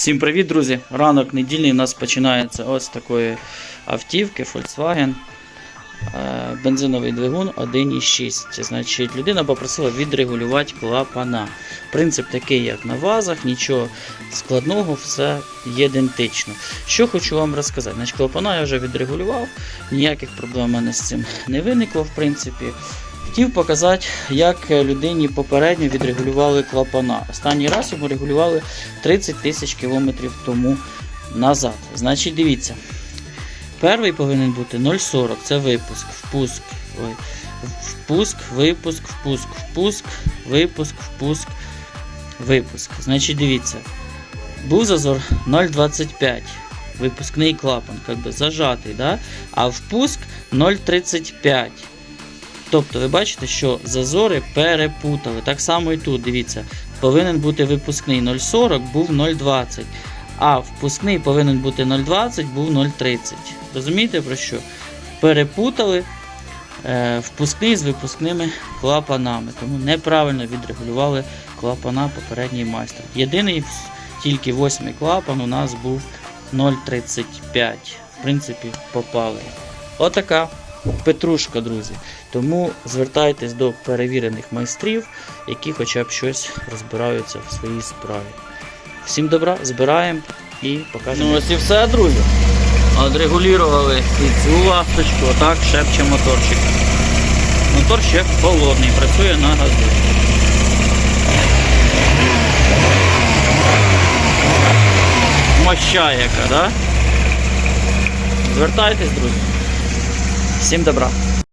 Всім привіт, друзі! Ранок недільний у нас починається ось такої автівки Volkswagen. Е, Бензиновий двигун 1,6. Значить, людина попросила відрегулювати клапана. Принцип такий, як на вазах, нічого складного, все ідентично. Що хочу вам розказати. Значить, клапана я вже відрегулював, ніяких проблем у мене з цим не виникло, в принципі. Хотів показати, як людині попередньо відрегулювали клапана. Останній раз йому регулювали 30 тисяч кілометрів тому назад. Значить, дивіться. Перший повинен бути 0,40, це випуск, впуск, впуск, випуск, впуск, впуск, випуск, впуск, випуск. Значить, дивіться. Був зазор 0,25. Випускний клапан, як би зажатий, да? а впуск 0,35. Тобто ви бачите, що зазори перепутали. Так само і тут, дивіться, повинен бути випускний 0,40, був 0,20. А впускний повинен бути 0,20, був 0,30. Розумієте про що? Перепутали е, впускний з випускними клапанами. Тому неправильно відрегулювали клапана попередній майстер. Єдиний тільки восьмий клапан у нас був 0,35. В принципі, попали. Отака петрушка, друзі. Тому звертайтесь до перевірених майстрів, які хоча б щось розбираються в своїй справі. Всім добра, збираємо і покажемо. Ну ось і все, друзі. Отрегулювали і цю ласточку, отак шепче моторчик. Мотор ще холодний, працює на газу. Моща яка, да? Звертайтесь, друзі. Всім добра.